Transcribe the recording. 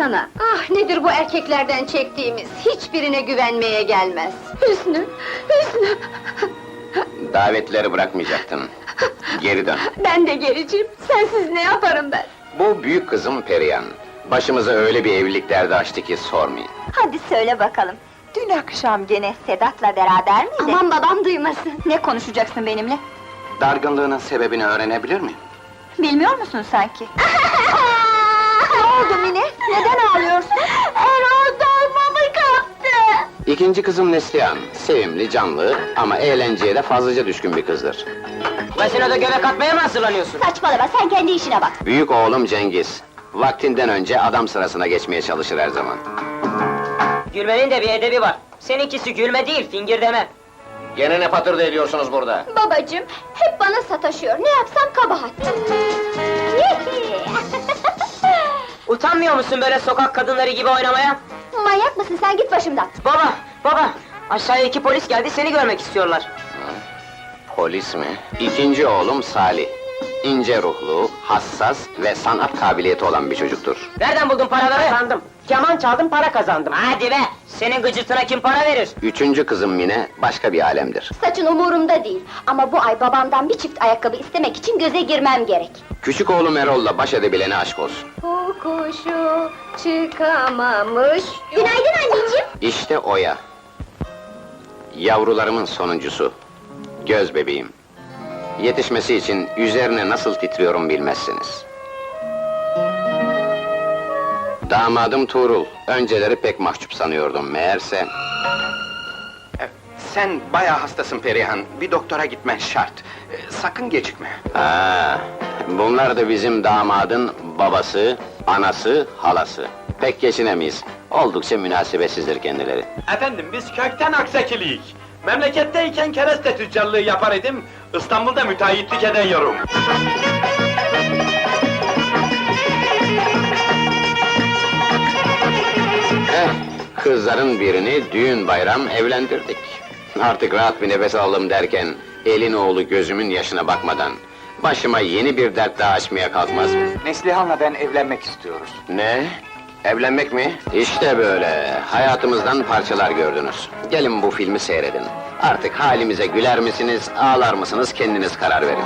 baksana. Ah nedir bu erkeklerden çektiğimiz? Hiçbirine güvenmeye gelmez. Hüsnü, Hüsnü! Davetleri bırakmayacaktın. Geri dön. Ben de geleceğim. Sensiz ne yaparım ben? Bu büyük kızım Perihan. Başımıza öyle bir evlilik derdi açtı ki sormayın. Hadi söyle bakalım. Dün akşam gene Sedat'la beraber miydin? Aman babam duymasın. Ne konuşacaksın benimle? Dargınlığının sebebini öğrenebilir miyim? Bilmiyor musun sanki? ne oldu Mine? Neden ağlıyorsun? Erol dolmamı kaptı! İkinci kızım Neslihan. Sevimli, canlı ama eğlenceye de fazlaca düşkün bir kızdır. Başına da göbek atmaya mı hazırlanıyorsun? Saçmalama, sen kendi işine bak. Büyük oğlum Cengiz. Vaktinden önce adam sırasına geçmeye çalışır her zaman. Gülmenin de bir edebi var. Seninkisi gülme değil, fingir deme. Gene ne patırdı ediyorsunuz burada? Babacığım, hep bana sataşıyor. Ne yapsam kabahat. Utanmıyor musun böyle sokak kadınları gibi oynamaya? Manyak mısın sen git başımdan. Baba, baba! Aşağıya iki polis geldi, seni görmek istiyorlar. Polis mi? İkinci oğlum Salih. İnce ruhlu, hassas ve sanat kabiliyeti olan bir çocuktur. Nereden buldun paraları? Kazandım. Keman çaldım, para kazandım. Hadi be! Senin gıcırtına kim para verir? Üçüncü kızım Mine başka bir alemdir. Saçın umurumda değil. Ama bu ay babamdan bir çift ayakkabı istemek için göze girmem gerek. Küçük oğlum Erol'la baş edebilene aşk olsun. Bu kuşu çıkamamış. Günaydın anneciğim. İşte Oya. Yavrularımın sonuncusu. Göz bebeğim. Yetişmesi için üzerine nasıl titriyorum bilmezsiniz. Damadım Tuğrul. Önceleri pek mahcup sanıyordum. Meğerse... Sen bayağı hastasın Perihan. Bir doktora gitmen şart. Ee, Sakın gecikme. Ha, bunlar da bizim damadın babası, anası, halası. Pek geçinemeyiz. Oldukça münasebetsizdir kendileri. Efendim biz kökten aksakiliyik. Memleketteyken kereste tüccarlığı yapar idim, İstanbul'da müteahhitlik ediyorum. Eh, kızların birini düğün bayram evlendirdik. Artık rahat bir nefes alalım derken, elin oğlu gözümün yaşına bakmadan... ...başıma yeni bir dert daha açmaya kalkmaz mı? Neslihan'la ben evlenmek istiyoruz. Ne? Evlenmek mi? İşte böyle, hayatımızdan parçalar gördünüz. Gelin bu filmi seyredin. Artık halimize güler misiniz, ağlar mısınız kendiniz karar verin.